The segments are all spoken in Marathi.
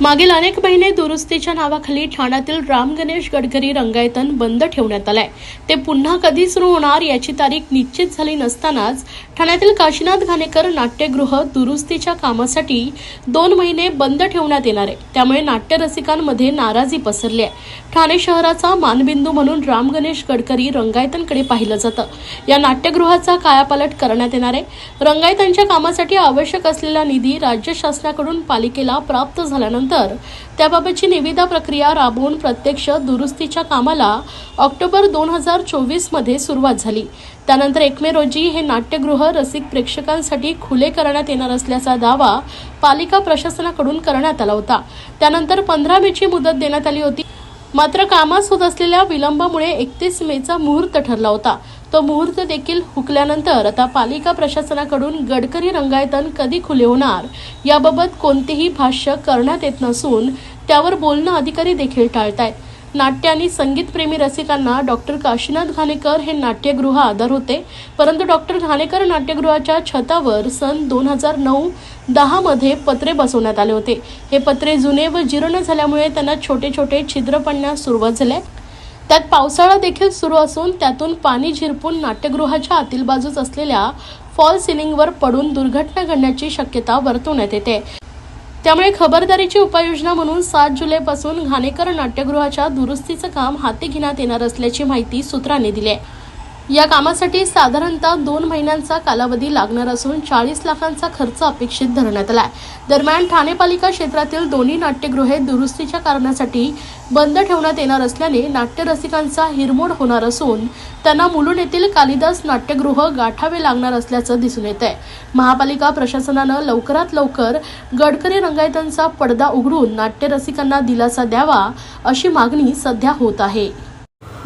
मागील अनेक महिने दुरुस्तीच्या नावाखाली ठाण्यातील राम गणेश गडकरी रंगायतन बंद ठेवण्यात आलंय. ते पुन्हा कधी सुरू होणार याची तारीख निश्चित झाली नसतानाच ठाण्यातील काशीनाथ घाणेकर नाट्यगृह दुरुस्तीच्या कामासाठी दोन महिने बंद ठेवण्यात येणार आहे. त्यामुळे नाट्यरसिकांमध्ये नाराजी पसरली आहे. ठाणे शहराचा मानबिंदू म्हणून राम गणेश गडकरी रंगायतनकडे पाहिलं जातं. या नाट्यगृहाचा कायापालट करण्यात येणार आहे. रंगायतांच्या कामासाठी आवश्यक असलेला निधी राज्य शासनाकडून पालिकेला प्राप्त झाल्यानंतर त्याबाबतची निविदा प्रक्रिया राबवून प्रत्यक्ष दुरुस्तीच्या कामाला ऑक्टोबर दोन हजार चोवीसमध्ये सुरुवात झाली. त्यानंतर एक मे रोजी हे नाट्यगृह रसिक प्रेक्षकांसाठी खुले करण्यात येणार असल्याचा दावा पालिका प्रशासनाकडून करण्यात आला होता. त्यानंतर पंधरा मेची मुदत देण्यात आली होती. मात्र कामास होत असलेल्या विलंबामुळे एकतीस मेचा मुहूर्त ठरला होता. तो मुहूर्त देखील हुकल्यानंतर आता पालिका प्रशासनाकडून गडकरी रंगायतन कधी खुले होणार? याबाबत कोणतेही भाष्य करण्यात येत नसून त्यावर बोलणं अधिकारी देखील टाळतायत. नाट्य आणि संगीतप्रेमी रसिकांना डॉक्टर काशीनाथ घाणेकर हे नाट्यगृह आधार होते. परंतु डॉक्टर घाणेकर नाट्यगृहाच्या छतावर सन दोन हजार नऊ दहामध्ये पत्रे बसवण्यात आले होते. हे पत्रे जुने व जीर्ण झाल्यामुळे त्यांना छोटे छोटे छिद्र पडण्यास सुरुवात झाली त्यात पावसाळा देखील सुरू असून त्यातून पाणी झिरपून नाट्यगृहाच्या आतील बाजूस असलेल्या फॉल सिलिंगवर पडून दुर्घटना घडण्याची शक्यता वर्तवण्यात येते. त्यामुळे खबरदारीची उपाययोजना म्हणून सात जुलैपासून घाणेकर नाट्यगृहाच्या दुरुस्तीचं काम हाती घेण्यात येणार असल्याची माहिती सूत्रांनी दिली आहे. या कामासाठी साधारणतः दोन महिन्यांचा कालावधी लागणार असून चाळीस लाखांचा खर्च अपेक्षित धरण्यात आलाय. दरम्यान ठाणे पालिका क्षेत्रातील दोन्ही नाट्यगृहे दुरुस्तीच्या कारणासाठी बंद ठेवण्यात येणार असल्याने नाट्यरसिकांचा हिरमोड होणार असून त्यांना मुलुंड येथील कालिदास नाट्यगृह गाठावे लागणार असल्याचं दिसून येत आहे महापालिका प्रशासनानं लवकरात लवकर गडकरी रंगायतांचा पडदा उघडून नाट्यरसिकांना दिलासा द्यावा अशी मागणी सध्या होत आहे.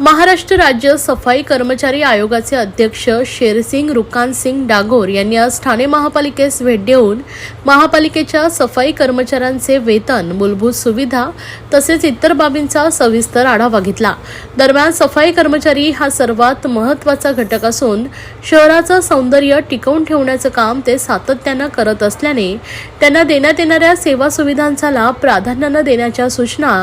महाराष्ट्र राज्य सफाई कर्मचारी आयोगाचे अध्यक्ष शेरसिंग रुकानसिंग डागोर यांनी आज ठाणे महापालिकेस भेट देऊन महापालिकेच्या सफाई कर्मचाऱ्यांचे वेतन मूलभूत सुविधा तसेच इतर बाबींचा सविस्तर आढावा घेतला. दरम्यान सफाई कर्मचारी हा सर्वात महत्त्वाचा घटक असून शहराचं सौंदर्य टिकवून ठेवण्याचं काम ते सातत्यानं करत असल्याने त्यांना देण्यात येणाऱ्या सेवा सुविधांचा लाभ प्राधान्यानं देण्याच्या सूचना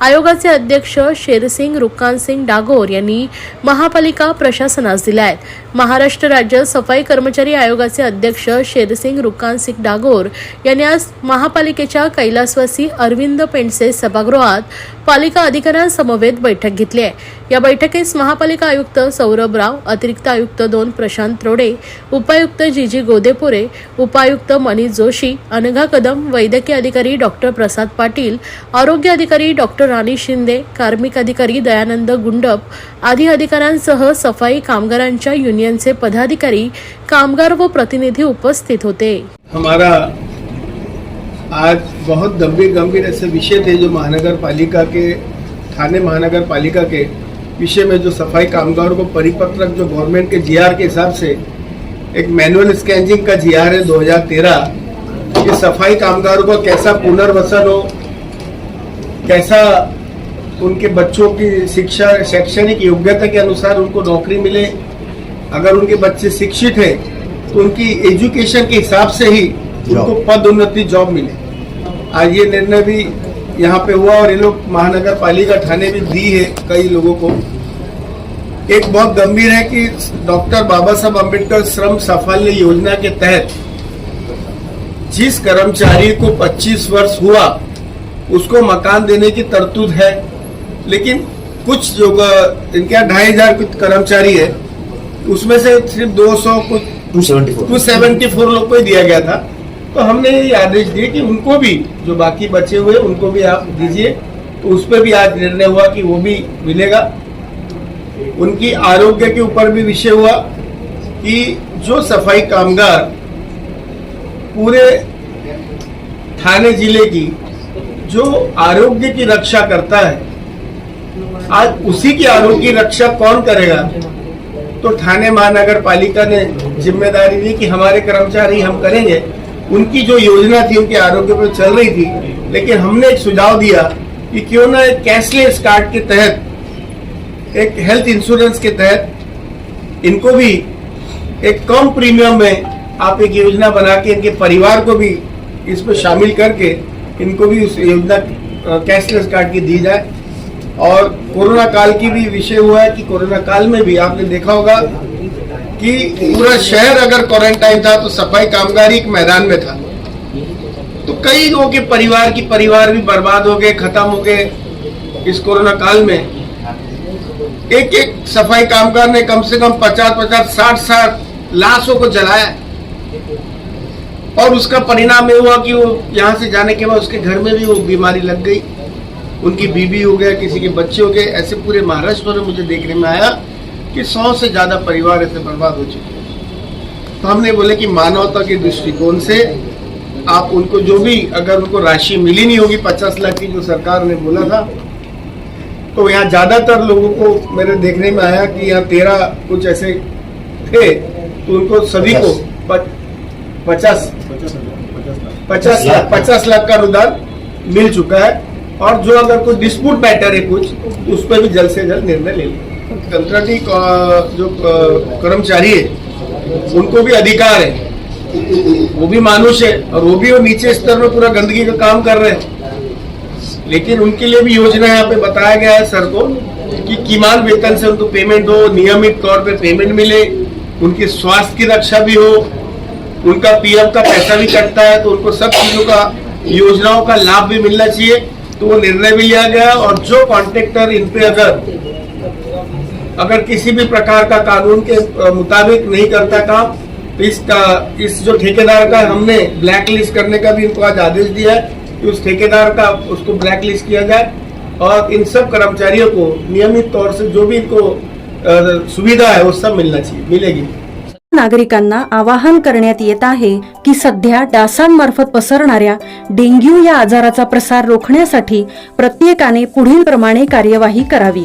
आयोगाचे अध्यक्ष शेरसिंग रुकानसिंग सिंग टागोर यांनी महापालिका प्रशासनास दिल्या. आहेत महाराष्ट्र राज्य सफाई कर्मचारी आयोगाचे अध्यक्ष शेरसिंग रुकान सिंग डागोर यांनी आज महापालिकेच्या कैलासवासी अरविंद पेंडसे सभागृहात पालिका अधिकाऱ्यांसमवेत बैठक घेतली आहे. या बैठकीस महापालिका आयुक्त सौरभ राव अतिरिक्त आयुक्त दोन प्रशांत रोडे उपायुक्त जी जी गोदेपुरे उपायुक्त मनीष जोशी अनघा कदम वैद्यकीय अधिकारी डॉक्टर प्रसाद पाटील आरोग्य अधिकारी डॉक्टर राणी शिंदे कार्मिक अधिकारी दयानंद गुंडप आदी अधिकाऱ्यांसह सफाई कामगारांच्या युनियनचे पदाधिकारी कामगार व प्रतिनिधी उपस्थित होते. हमारा आज बहुत गंभीर गंभीर ऐसे विषय थे जो महानगर पालिका के, थाने महानगर पालिका के विषय में जो सफ़ाई कामगारों को परिपत्रक जो गवर्नमेंट के जीआर के हिसाब से एक मैनुअल स्कैनिंग का जीआर है 2013 ये सफ़ाई कामगारों को कैसा पुनर्वसन हो, कैसा उनके बच्चों की शिक्षा, शैक्षणिक योग्यता के अनुसार उनको नौकरी मिले, अगर उनके बच्चे शिक्षित हैं तो उनकी एजुकेशन के हिसाब से ही उनको पद उन्नति जॉब मिले। आज ये निर्णय भी यहाँ पे हुआ और ये लोग महानगर पालिका थाने भी दी है कई लोगों को। एक बहुत गंभीर है कि डॉक्टर बाबा साहब अंबेडकर श्रम साफल्य योजना के तहत जिस कर्मचारी को 25 वर्ष हुआ उसको मकान देने की तरतूद है लेकिन कुछ जो इनके यहाँ ढाई हज़ार कुछ कर्मचारी है उसमें से सिर्फ़ 200 कुछ 274 टू सेवेंटी फोर लोग को ही दिया गया था। तो हमने ये आदेश दिए कि उनको भी, जो बाकी बचे हुए उनको भी आप दीजिए। तो उस पर भी आज निर्णय हुआ कि वो भी मिलेगा। उनकी आरोग्य के ऊपर भी विषय हुआ कि जो सफ़ाई कामगार पूरे थाने ज़िले की, जो आरोग्य की रक्षा करता है, आज उसी की आरोग्य की रक्षा कौन करेगा? तो थाने महानगर पालिका ने ज़िम्मेदारी ली कि हमारे कर्मचारी हम करेंगे। उनकी जो योजना थी, उनके आरोग्य पर चल रही थी, लेकिन हमने एक सुझाव दिया कि क्यों ना एक कैशलेस कार्ड के तहत, एक हेल्थ इंश्योरेंस के तहत, इनको भी एक कम प्रीमियम में आप एक योजना बना के, इनके परिवार को भी इसमें शामिल करके इनको भी उस योजना कैशलेस कार्ड की दी जाए। और कोरोना काल की भी विषय हुआ है कि कोरोना काल में भी आपने देखा होगा कि पूरा शहर अगर क्वारंटाइन था तो सफ़ाई कामगार एक मैदान में था। तो कई लोगों के परिवार की परिवार भी बर्बाद हो गए, खत्म हो गए इस कोरोना काल में। एक एक सफ़ाई कामगार ने कम से कम पचास पचास साठ साठ लाशों को जलाया। और उसका परिणाम ये हुआ कि वो यहाँ से जाने के बाद उसके घर में भी वो बीमारी लग गई। उनकी बीबी हो गया, किसी के बच्चे हो गए, ऐसे पूरे महाराष्ट्र में मुझे देखने में आया। कि सौ से ज़्यादा परिवार ऐसे बर्बाद हो चुके हैं। तो हमने बोले कि मानवता के दृष्टिकोण से आप उनको जो भी अगर उनको राशि मिली नहीं होगी पचास लाख की जो सरकार ने बोला था तो यहाँ ज़्यादातर लोगों को मेरे देखने में आया कि यहाँ तेरह कुछ ऐसे थे तो उनको सभी को पचास। पचास। लाख। पचास लाख का अनुदान मिल चुका है और जो अगर कोई डिस्प्यूट मैटर है कुछ उस पर भी जल्द से जल्द निर्णय ले लें कंट्राटी जो कर्मचारी है, उनको भी अधिकार है। वो भी मानुष है, और वो भी वो नीचे स्तर में पूरा गंदगी का काम कर रहे हैं। लेकिन उनके लिए भी योजना यहाँ पे बताया गया है सर को, कि किमान वेतन से उनको पेमेंट हो, नियमित तौर पे पेमेंट मिले, उनके स्वास्थ्य की रक्षा भी हो, उनका पीएफ का पैसा भी कटता है तो उनको सब चीज़ों का, योजनाओं का लाभ भी मिलना चाहिए तो वो निर्णय भी लिया गया, और जो कॉन्ट्रेक्टर इन पे अगर अगर किसी भी प्रकार का कानून के मुताबिक नहीं करता काम तो इसका इस जो ठेकेदार का हमने ब्लैक लिस्ट करने का भी इनको आज आदेश दिया है कि उस ठेकेदार का उसको ब्लैक लिस्ट किया जाए और इन सब कर्मचारियों को नियमित तौर से जो भी इनको सुविधा है वो सब मिलना चाहिए मिलेगी। नागरिकांना आवाहन करण्यात येत आहे की सध्या डासांमार्फत पसरणाऱ्या डेंग्यू या आजाराचा प्रसार रोखण्यासाठी प्रत्येकाने पुढील प्रमाणे कार्यवाही करावी.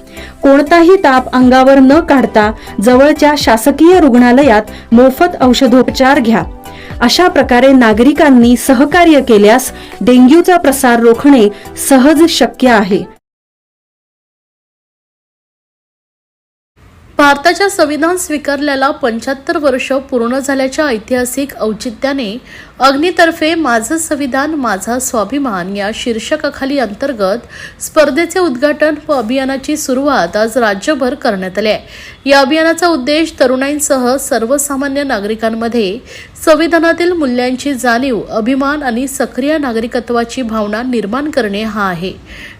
कोणताही ताप अंगावर न काढता जवळच्या शासकीय रुग्णालयात मोफत औषधोपचार घ्या. अशा प्रकारे नागरिकांनी सहकार्य केल्यास डेंग्यूचा प्रसार रोखणे सहज शक्य आहे. भारताच्या संविधान स्वीकारल्याला पंच्याहत्तर वर्ष पूर्ण झाल्याच्या ऐतिहासिक औचित्याने अग्नीतर्फे माझं संविधान माझा स्वाभिमान या शीर्षकाखाली अंतर्गत स्पर्धेचे उद्घाटन व अभियानाची सुरुवात आज राज्यभर करण्यात आली आहे. या अभियानाचा उद्देश तरुणाईंसह सर्वसामान्य नागरिकांमध्ये संविधानातील मूल्यांची जाणीव अभिमान आणि सक्रिय नागरिकत्वाची भावना निर्माण करणे हा आहे.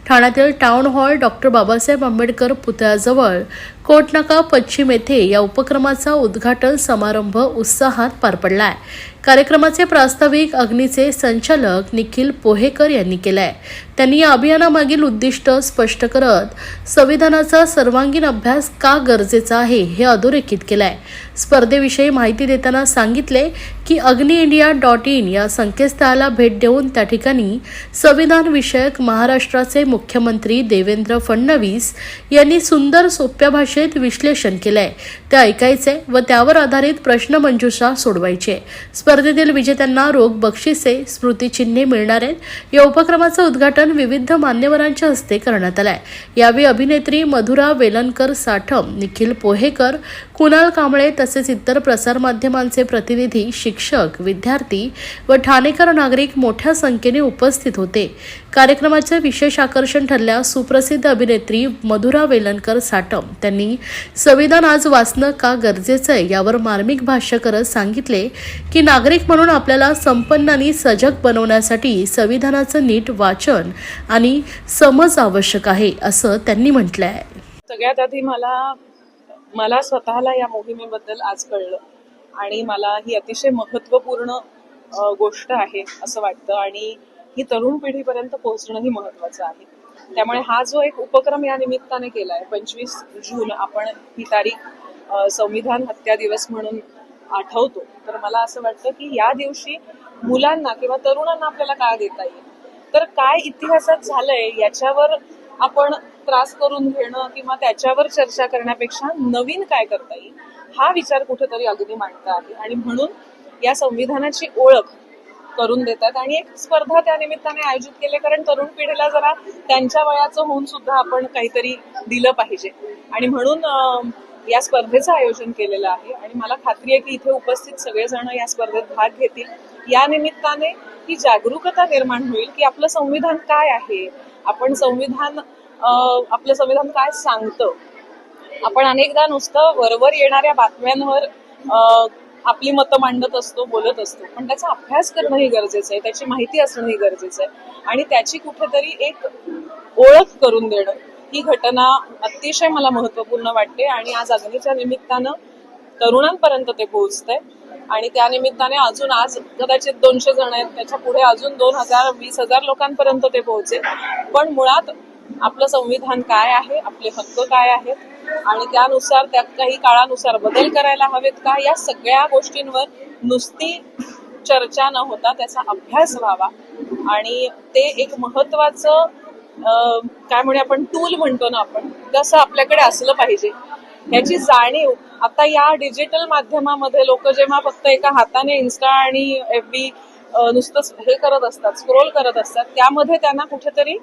ठाण्यातील town hall doctor Babasaheb Ambedkar पुतळ्याजवळ कोटनाका पश्चिम येथे या उपक्रमाचा उद्घाटन समारंभ उत्साहात पार पडला आहे. कार्यक्रमाचे प्रास्ताविक अग्नीचे संचालक निखिल पोहेकर यांनी केलाय. त्यांनी या अभियानामागील उद्दिष्ट स्पष्ट करत संविधानाचा सर्वांगीण अभ्यास का गरजेचा आहे हे अधोरेखित केलाय. स्पर्धेविषयी माहिती देताना सांगितले की अग्नि अग्नी इंडिया डॉट इन या संकेतस्थळाला भेट देऊन त्या ठिकाणी संविधान विषयक महाराष्ट्राचे मुख्यमंत्री देवेंद्र फडणवीस यांनी सुंदर सोप्या भाषेत विश्लेषण केलंय. ते ऐकायचे व त्यावर आधारित प्रश्नमंजुषा सोडवायचे. स्पर्धेतील विजेत्यांना रोख बक्षिसे स्मृतिचिन्हे मिळणार आहेत. या उपक्रमाचं उद्घाटन विविध मान्यवरांच्या हस्ते करण्यात आलंय. यावेळी अभिनेत्री मधुरा वेलणकर साठम निखिल पोहेकर कुणाल कांबळे तसेच इतर प्रसारमाध्यमांचे प्रतिनिधी शिक्षक विद्यार्थी व ठाणेकर नागरिक मोठ्या संख्येने उपस्थित होते. कार्यक्रमाचे विशेष आकर्षण ठरल्या सुप्रसिद्ध अभिनेत्री मधुरा वेलणकर साटम. त्यांनी संविधान आज वाचणं का गरजेचं आहे यावर मार्मिक भाष्य करत सांगितले की नागरिक म्हणून आपल्याला संपन्न आणि सजग बनवण्यासाठी संविधानाचं नीट वाचन आणि समज आवश्यक आहे असं त्यांनी म्हटलं आहे सगळ्यात आधी मला मला स्वतःला या मोहिमेबद्दल आज कळलं आणि मला ही अतिशय महत्त्वपूर्ण गोष्ट आहे असं वाटतं आणि ही तरुण पिढीपर्यंत पोहोचणंही महत्त्वाचं आहे. त्यामुळे हा जो एक उपक्रम या निमित्ताने केला आहे पंचवीस जून आपण ही तारीख संविधान हत्या दिवस म्हणून आठवतो. तर मला असं वाटतं की या दिवशी मुलांना किंवा तरुणांना आपल्याला काय देता येईल? तर काय इतिहासात झालंय याच्यावर आपण त्रास करून घेणं किंवा त्याच्यावर चर्चा करण्यापेक्षा नवीन काय करता येईल हा विचार कुठेतरी अगदी मांडता आहे. आणि म्हणून या संविधानाची ओळख करून देतात. आणि एक स्पर्धा त्या निमित्ताने आयोजित केली कारण तरुण पिढीला जरा त्यांच्या वयाचं होऊन सुद्धा आपण काहीतरी दिलं पाहिजे. आणि म्हणून या स्पर्धेचं आयोजन केलेलं आहे. आणि मला खात्री आहे की इथे उपस्थित सगळेजण या स्पर्धेत भाग घेतील. या निमित्ताने ही जागरूकता निर्माण होईल की आपलं संविधान काय आहे? आपण संविधान आपलं संविधान काय सांगतं? आपण अनेकदा नुसतं वरवर येणाऱ्या बातम्यांवर अं, आपली मतं मांडत असतो बोलत असतो. पण त्याचा अभ्यास करणंही गरजेचं आहे. त्याची माहिती असणंही गरजेचं आहे. आणि त्याची कुठेतरी एक ओळख करून देणं ही घटना अतिशय मला महत्त्वपूर्ण वाटते. आणि आज अग्नीच्या निमित्तानं तरुणांपर्यंत ते पोहोचतंय. आणि त्या निमित्ताने अजून आज कदाचित दोनशे जण आहेत. त्याच्या पुढे अजून दोन हजार वीस हजार लोकांपर्यंत ते पोहोचेल. पण मुळात आपलं संविधान काय आहे आपले हक्क काय आहेत आणि त्यानुसार त्यात काही काळानुसार बदल करायला हवेत का या सगळ्या गोष्टींवर नुसती चर्चा न होता त्याचा अभ्यास व्हावा. आणि ते एक महत्वाचं काय म्हणे आपण टूल म्हणतो ना आपण तसं आपल्याकडे असलं पाहिजे. याची जाणीव आता या डिजिटल माध्यमामध्ये लोक जेव्हा फक्त एका हाताने इन्स्टा आणि एफ बी नुसतंच हे करत असतात स्क्रोल करत असतात त्यामध्ये त्यांना कुठेतरी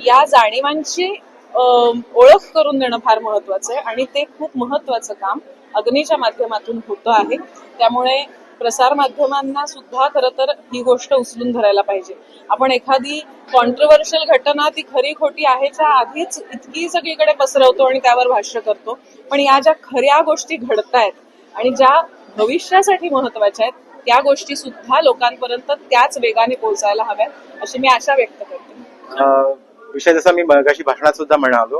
या जाणीवांची ओळख करून देणं फार महत्वाचं आहे आणि ते खूप महत्वाचं काम अग्नीच्या माध्यमातून होतं आहे. त्यामुळे प्रसार माध्यमांना सुद्धा खरं तर ही गोष्ट उचलून धरायला पाहिजे. आपण एखादी कॉन्ट्रोवर्शियल घटना ती खरी खोटी आहेच्या आधीच इतकी सगळीकडे पसरवतो आणि त्यावर भाष्य करतो. पण या ज्या खऱ्या गोष्टी घडतायत आणि ज्या भविष्यासाठी महत्त्वाच्या आहेत त्या गोष्टी सुद्धा लोकांपर्यंत त्याच वेगाने पोहोचायला हव्यात अशी मी आशा व्यक्त करते. विषय जसा मी मगाशी भाषणात सुद्धा म्हणालो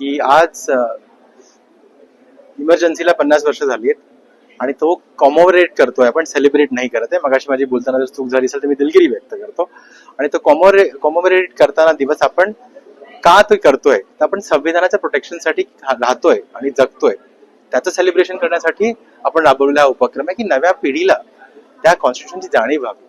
की आज इमर्जन्सीला पन्नास वर्ष झाली आहेत आणि तो कॉमोरेट करतोय. आपण सेलिब्रेट नाही करत आहे. मगाशी माझी बोलताना जर चूक झाली असेल तर मी दिलगिरी व्यक्त करतो. आणि तो कॉमोरे कॉमोरेट करताना दिवस आपण का तो करतोय? तर आपण संविधानाच्या प्रोटेक्शनसाठी राहतोय आणि जगतोय. त्याचं सेलिब्रेशन करण्यासाठी आपण राबवलेला हा उपक्रम आहे की नव्या पिढीला त्या कॉन्स्टिट्युशनची जाणीव व्हावी.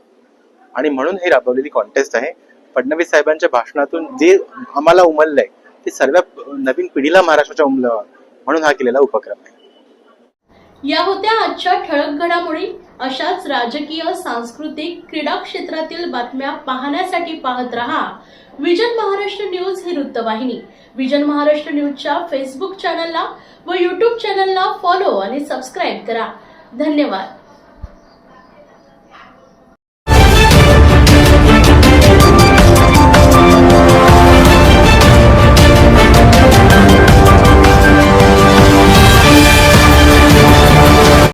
आणि म्हणून हे राबवलेली कॉन्टेस्ट आहे. फडणवीस साहेबांच्या भाषणातून जे आम्हाला उमललंय ते सर्व नवीन पिढीला महाराष्ट्राच्या उमलावं म्हणून हा केलेला उपक्रम आहे. या होत्या आजच्या ठळक घडामोडी. अशाच राजकीय सांस्कृतिक क्रीडा क्षेत्रातील बातम्या पाहण्यासाठी पाहत रहा. विजन महाराष्ट्र न्यूज ही वृत्तवाहिनी. विजन महाराष्ट्र न्यूजच्या फेसबुक चॅनलला व युट्यूब चॅनलला फॉलो आणि सबस्क्राईब करा. धन्यवाद.